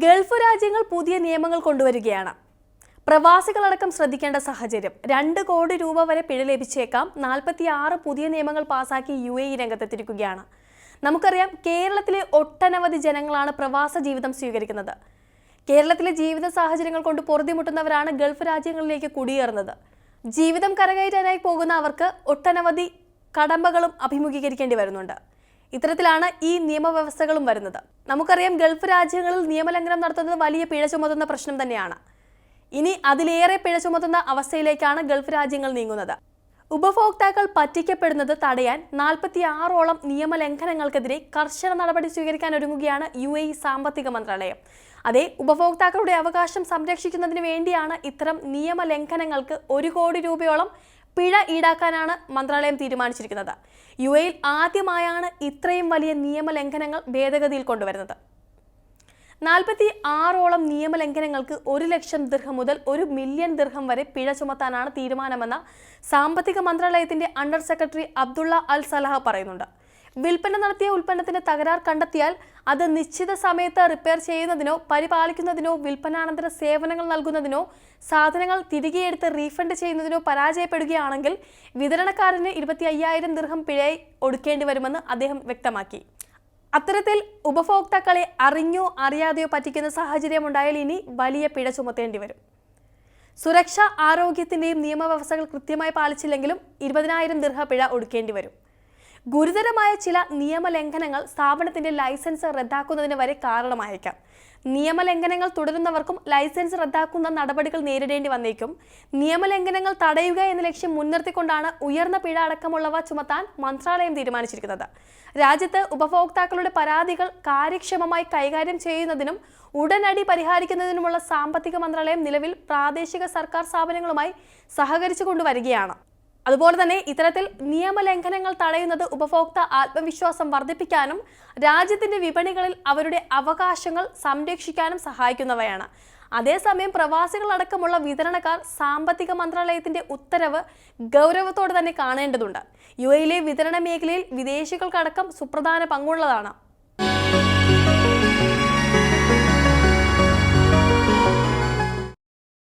Gulf രാജ്യങ്ങൾ പുതിയ നിയമങ്ങൾ കൊണ്ടുവരികയാണ്. പ്രവാസികളടക്കം ശ്രദ്ധിക്കേണ്ട സാഹചര്യം. രണ്ട് കോടി രൂപ വരെ പിഴ ലഭിച്ചേക്കാം. നാൽപ്പത്തി ആറ് പുതിയ നിയമങ്ങൾ പാസാക്കി യു എ ഇ രംഗത്തെത്തിരിക്കുകയാണ് നമുക്കറിയാം കേരളത്തിലെ ഒട്ടനവധി ജനങ്ങളാണ് പ്രവാസ ജീവിതം സ്വീകരിക്കുന്നത്. കേരളത്തിലെ ജീവിത സാഹചര്യങ്ങൾ കൊണ്ട് പൊറുതിമുട്ടുന്നവരാണ് ഗൾഫ് രാജ്യങ്ങളിലേക്ക് കുടിയേറുന്നത്. ജീവിതം കരകയറ്റാനായി പോകുന്ന അവർക്ക് ഒട്ടനവധി കടമ്പകളും അഭിമുഖീകരിക്കേണ്ടി വരുന്നുണ്ട്. ഇത്തരത്തിലാണ് ഈ നിയമവ്യവസ്ഥകളും വരുന്നത്. നമുക്കറിയാം ഗൾഫ് രാജ്യങ്ങളിൽ നിയമലംഘനം നടത്തുന്നത് വലിയ പിഴ ചുമത്തുന്ന പ്രശ്നം തന്നെയാണ്. ഇനി അതിലേറെ പിഴ ചുമത്തുന്ന അവസ്ഥയിലേക്കാണ് ഗൾഫ് രാജ്യങ്ങൾ നീങ്ങുന്നത്. ഉപഭോക്താക്കൾ പറ്റിക്കപ്പെടുന്നത് തടയാൻ നാൽപ്പത്തി ആറോളം നിയമലംഘനങ്ങൾക്കെതിരെ കർശന നടപടി സ്വീകരിക്കാൻ ഒരുങ്ങുകയാണ് യു എ സാമ്പത്തിക മന്ത്രാലയം. അതേ ഉപഭോക്താക്കളുടെ അവകാശം സംരക്ഷിക്കുന്നതിന് വേണ്ടിയാണ് ഇത്തരം നിയമലംഘനങ്ങൾക്ക് ഒരു കോടി രൂപയോളം പിഴ ഈടാക്കാനാണ് മന്ത്രാലയം തീരുമാനിച്ചിരിക്കുന്നത്. യു എയിൽ ആദ്യമായാണ് ഇത്രയും വലിയ നിയമലംഘനങ്ങൾ ഭേദഗതിയിൽ കൊണ്ടുവരുന്നത്. നാൽപ്പത്തി ആറോളം നിയമലംഘനങ്ങൾക്ക് ഒരു ലക്ഷം ദീർഘം മുതൽ ഒരു മില്യൺ ദീർഘം വരെ പിഴ ചുമത്താനാണ് തീരുമാനമെന്ന സാമ്പത്തിക മന്ത്രാലയത്തിന്റെ under secretary Abdullah Al Saleh പറയുന്നുണ്ട്. വിൽപ്പന നടത്തിയ ഉൽപ്പന്നത്തിന് തകരാർ കണ്ടെത്തിയാൽ അത് നിശ്ചിത സമയത്ത് റിപ്പയർ ചെയ്യുന്നതിനോ പരിപാലിക്കുന്നതിനോ വിൽപ്പനാനന്തര സേവനങ്ങൾ നൽകുന്നതിനോ സാധനങ്ങൾ തിരികെ എടുത്ത് റീഫണ്ട് ചെയ്യുന്നതിനോ പരാജയപ്പെടുകയാണെങ്കിൽ വിതരണക്കാരന് ഇരുപത്തി അയ്യായിരം ദീർഘം പിഴയായി ഒടുക്കേണ്ടി വരുമെന്ന് അദ്ദേഹം വ്യക്തമാക്കി. അത്തരത്തിൽ ഉപഭോക്താക്കളെ അറിഞ്ഞോ അറിയാതെയോ പറ്റിക്കുന്ന സാഹചര്യം ഉണ്ടായാൽ ഇനി വലിയ പിഴ ചുമത്തേണ്ടി വരും. സുരക്ഷ ആരോഗ്യത്തിന്റെയും നിയമവ്യവസ്ഥകൾ കൃത്യമായി പാലിച്ചില്ലെങ്കിലും ഇരുപതിനായിരം ദീർഘ പിഴ ഒടുക്കേണ്ടി വരും. ഗുരുതരമായ ചില നിയമലംഘനങ്ങൾ സ്ഥാപനത്തിന്റെ ലൈസൻസ് റദ്ദാക്കുന്നതിന് വരെ കാരണമായേക്കാം. നിയമലംഘനങ്ങൾ തുടരുന്നവർക്കും ലൈസൻസ് റദ്ദാക്കുന്ന നടപടികൾ നേരിടേണ്ടി വന്നേക്കും. നിയമലംഘനങ്ങൾ തടയുക എന്ന ലക്ഷ്യം മുൻനിർത്തിക്കൊണ്ടാണ് ഉയർന്ന പിഴ അടക്കമുള്ളവ ചുമത്താൻ മന്ത്രാലയം തീരുമാനിച്ചിരിക്കുന്നത്. രാജ്യത്ത് ഉപഭോക്താക്കളുടെ പരാതികൾ കാര്യക്ഷമമായി കൈകാര്യം ചെയ്യുന്നതിനും ഉടനടി പരിഹരിക്കുന്നതിനുമുള്ള സാമ്പത്തിക മന്ത്രാലയം നിലവിൽ പ്രാദേശിക സർക്കാർ സ്ഥാപനങ്ങളുമായി സഹകരിച്ചു കൊണ്ടുവരികയാണ്. അതുപോലെ തന്നെ ഇത്തരത്തിൽ നിയമലംഘനങ്ങൾ തടയുന്നത് ഉപഭോക്തൃ ആത്മവിശ്വാസം വർദ്ധിപ്പിക്കാനും രാജ്യത്തിന്റെ വിപണികളിൽ അവരുടെ അവകാശങ്ങൾ സംരക്ഷിക്കാനും സഹായിക്കുന്നവയാണ്. അതേസമയം പ്രവാസികളടക്കമുള്ള വിതരണക്കാർ സാമ്പത്തിക മന്ത്രാലയത്തിന്റെ ഉത്തരവ് ഗൗരവത്തോടെ തന്നെ കാണേണ്ടതുണ്ട്. യു എയിലെ വിതരണ മേഖലയിൽ വിദേശികൾക്കടക്കം സുപ്രധാന പങ്കുള്ളതാണ്.